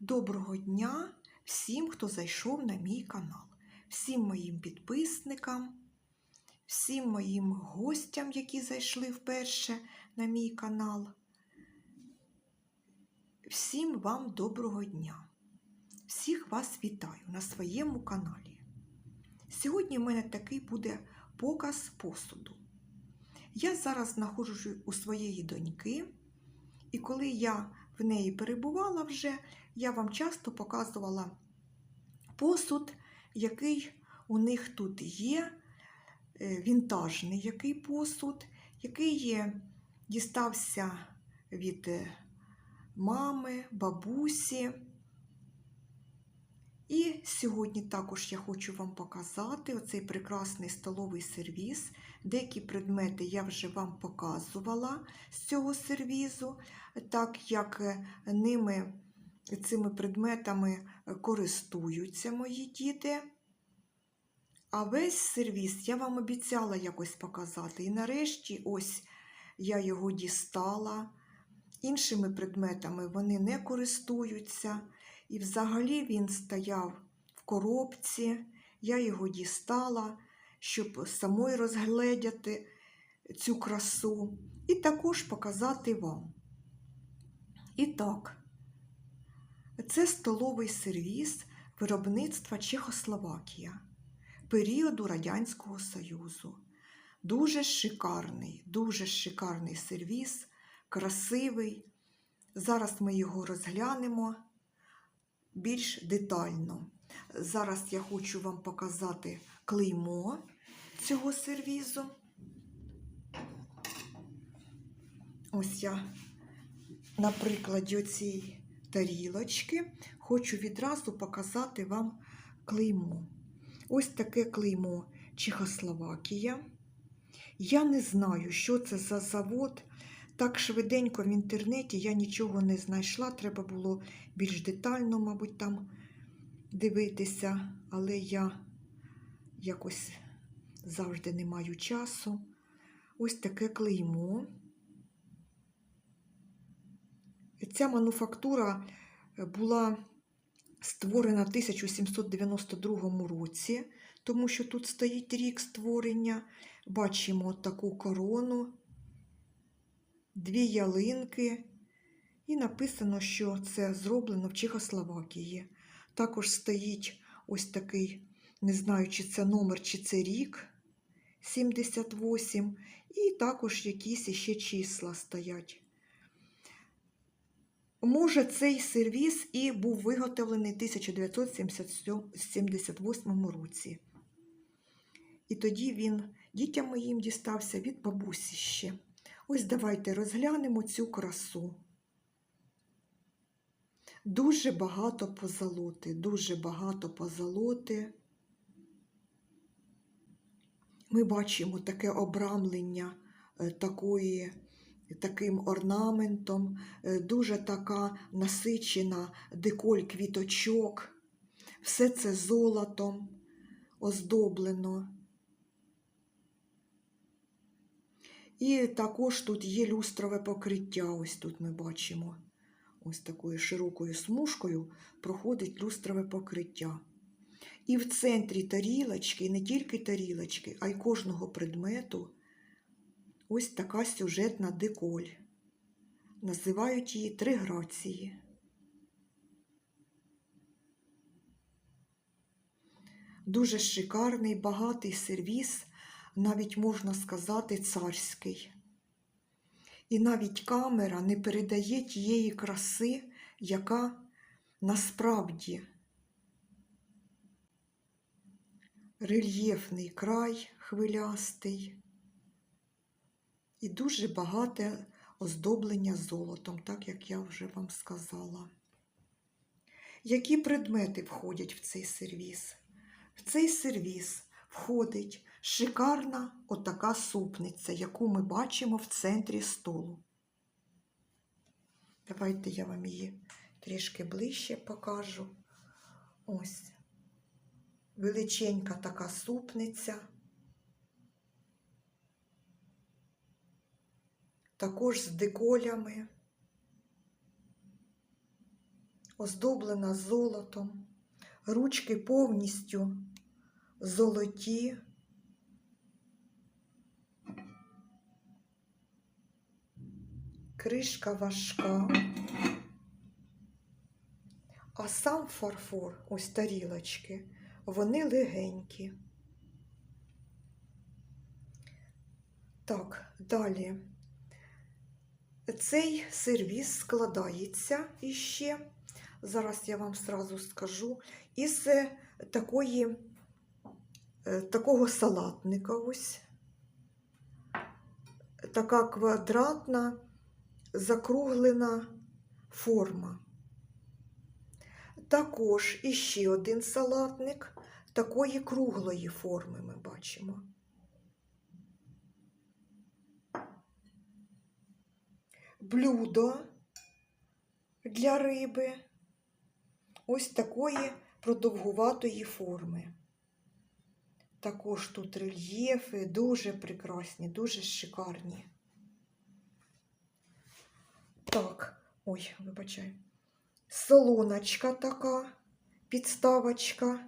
Доброго дня всім, хто зайшов на мій канал, всім моїм підписникам, всім моїм гостям, які зайшли вперше на мій канал. Всім вам доброго дня. Всіх вас вітаю на своєму каналі. Сьогодні в мене такий буде показ посуду. Я зараз знаходжусь у своєї доньки, і коли я в неї перебувала вже, я вам часто показувала посуд, який у них тут є, е, вінтажний який посуд, який є, дістався від е, мами, бабусі. І сьогодні також я хочу вам показати оцей прекрасний столовий сервіс. Деякі предмети я вже вам показувала з цього сервізу, так як е, ними, цими предметами користуються мої діти. А весь сервіс я вам обіцяла якось показати. І нарешті ось я його дістала. Іншими предметами вони не користуються. І взагалі він стояв в коробці, я його дістала, щоб самої розгледяти цю красу, і також показати вам. І так, це столовий сервіс виробництва Чехословакія періоду Радянського Союзу. Дуже шикарний, дуже шикарний сервіс, красивий. Зараз ми його розглянемо більш детально. Зараз я хочу вам показати клеймо цього сервізу. Ось я на прикладі цієї тарілочки хочу відразу показати вам клеймо. Ось таке клеймо Чехословакія. Я не знаю, що це за завод. Так швиденько в інтернеті я нічого не знайшла. Треба було більш детально, мабуть, там дивитися, але я якось завжди не маю часу. Ось таке клеймо. Ця мануфактура була створена в 1792 році, тому що тут стоїть рік створення. Бачимо таку корону дві ялинки, і написано, що це зроблено в Чехословакії. Також стоїть ось такий, не знаю, чи це номер, чи це рік 78, і також якісь ще числа стоять. Може, цей сервіс і був виготовлений в 1978 році. І тоді він дітям моїм дістався від бабусі ще. Ось давайте розглянемо цю красу. Дуже багато позолоти, дуже багато позолоти. Ми бачимо таке обрамлення е, такої, таким орнаментом, е, дуже така насичена деколь квіточок. Все це золотом оздоблено. І також тут є люстрове покриття. Ось тут ми бачимо. Ось такою широкою смужкою проходить люстрове покриття. І в центрі тарілочки, не тільки тарілочки, а й кожного предмету ось така сюжетна деколь. Називають її три грації. Дуже шикарний, багатий сервіс навіть можна сказати, царський. І навіть камера не передає тієї краси, яка насправді рельєфний край хвилястий і дуже багате оздоблення золотом, так як я вже вам сказала. Які предмети входять в цей сервіс? В цей сервіс входить шикарна отака супниця, яку ми бачимо в центрі столу. Давайте я вам її трішки ближче покажу. Ось величенька така супниця. Також з деколями. оздоблена золотом, ручки повністю золоті. Кришка важка. А сам фарфор, ось тарілочки, вони легенькі. Так, далі. Цей сервіс складається іще, зараз я вам сразу скажу, із е, такої, е, такого салатника ось. Така квадратна, закруглена форма. Також іще один салатник такої круглої форми ми бачимо. Блюдо для риби ось такої продовгуватої форми. Також тут рельєфи дуже прекрасні, дуже шикарні. Так, ой, вибачай. Солоночка така, підставочка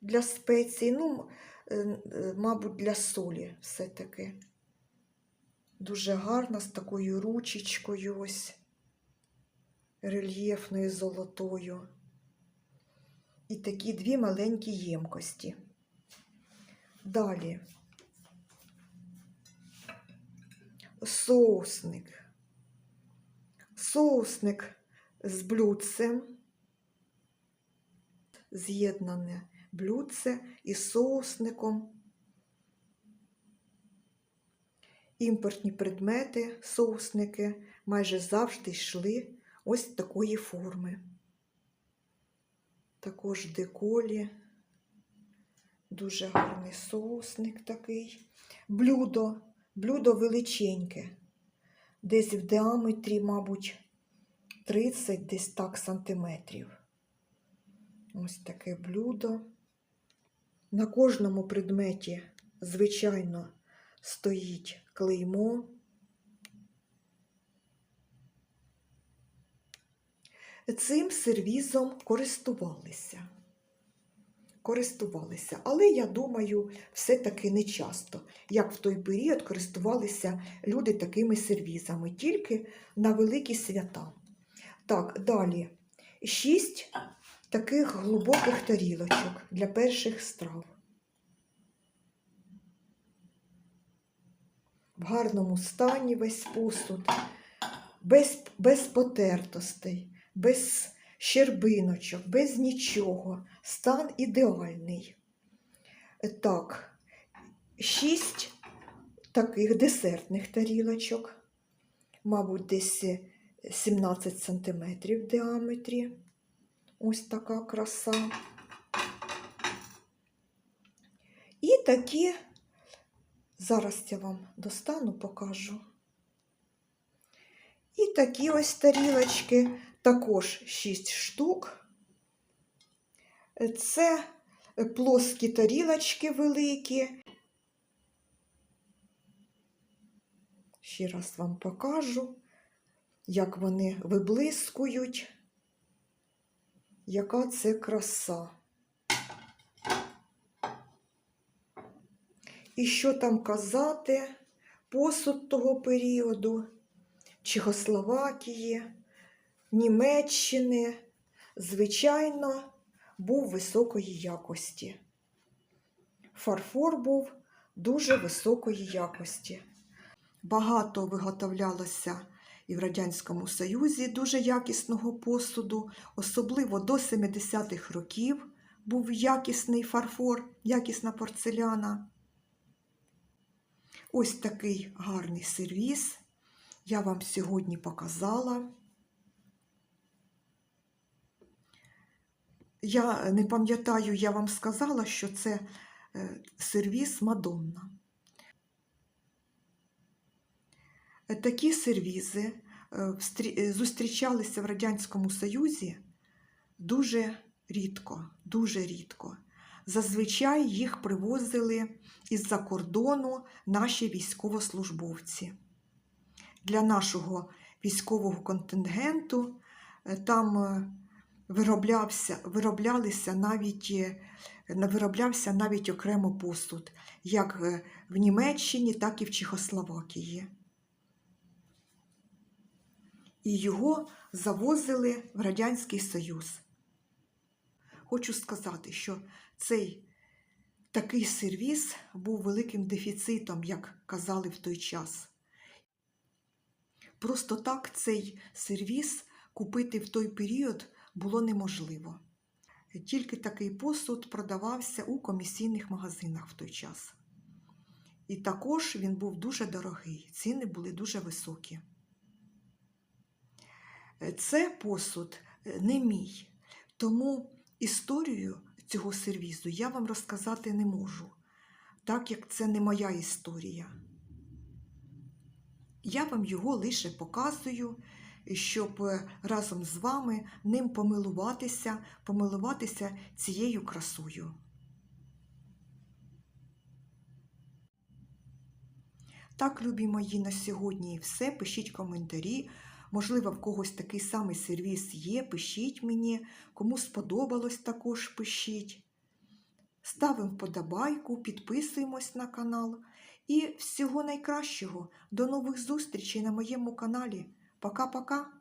для спецій. Ну, е, мабуть, для солі все-таки. Дуже гарна з такою ручечкою ось рельєфною золотою. І такі дві маленькі ємкості. Далі соусник. Соусник з блюдцем, з'єднане блюдце із соусником. Імпортні предмети, соусники майже завжди йшли ось такої форми. Також деколі, дуже гарний соусник такий. Блюдо, блюдо величеньке, десь в діаметрі, мабуть, 30 десь так сантиметрів. Ось таке блюдо. На кожному предметі, звичайно, стоїть клеймо. Цим сервізом користувалися. Користувалися, але я думаю, все-таки не часто, як в той період користувалися люди такими сервізами, тільки на великі свята. Так, далі. Шість таких глибоких тарілочок для перших страв. Гарному стані весь посуд, без, без потертостей, без щербиночок, без нічого. Стан ідеальний. Так, шість таких десертних тарілочок, мабуть, десь 17 сантиметрів в діаметрі. Ось така краса. І такі, зараз я вам достану, покажу. І такі ось тарілочки, також 6 штук. Це плоскі тарілочки великі. Ще раз вам покажу, як вони виблискують, яка це краса. І що там казати, посуд того періоду, Чехословакії, Німеччини, звичайно, був високої якості. Фарфор був дуже високої якості. Багато виготовлялося і в Радянському Союзі дуже якісного посуду, особливо до 70-х років був якісний фарфор, якісна порцеляна. Ось такий гарний сервіс я вам сьогодні показала. Я не пам'ятаю, я вам сказала, що це е, сервіс Мадонна. Е, Такі сервізи е, зустрічалися в Радянському Союзі дуже рідко, дуже рідко. Зазвичай їх привозили із-за кордону наші військовослужбовці. Для нашого військового контингенту е, там е, вироблявся, вироблялися навіть, е, вироблявся навіть окремо посуд, як в Німеччині, так і в Чехословакії. І його завозили в Радянський Союз. Хочу сказати, що цей такий сервіс був великим дефіцитом, як казали в той час. Просто так цей сервіс купити в той період було неможливо. Тільки такий посуд продавався у комісійних магазинах в той час. І також він був дуже дорогий, ціни були дуже високі. Це посуд е, не мій, тому історію цього сервізу я вам розказати не можу, так як це не моя історія. Я вам його лише показую, щоб е, разом з вами ним помилуватися, помилуватися цією красою. Так, любі мої, на сьогодні і все. Пишіть коментарі. Можливо, в когось такий самий сервіс є. Пишіть мені. Кому сподобалось, також пишіть. Ставимо вподобайку, підписуємось на канал. І всього найкращого. До нових зустрічей на моєму каналі. Пока-пока!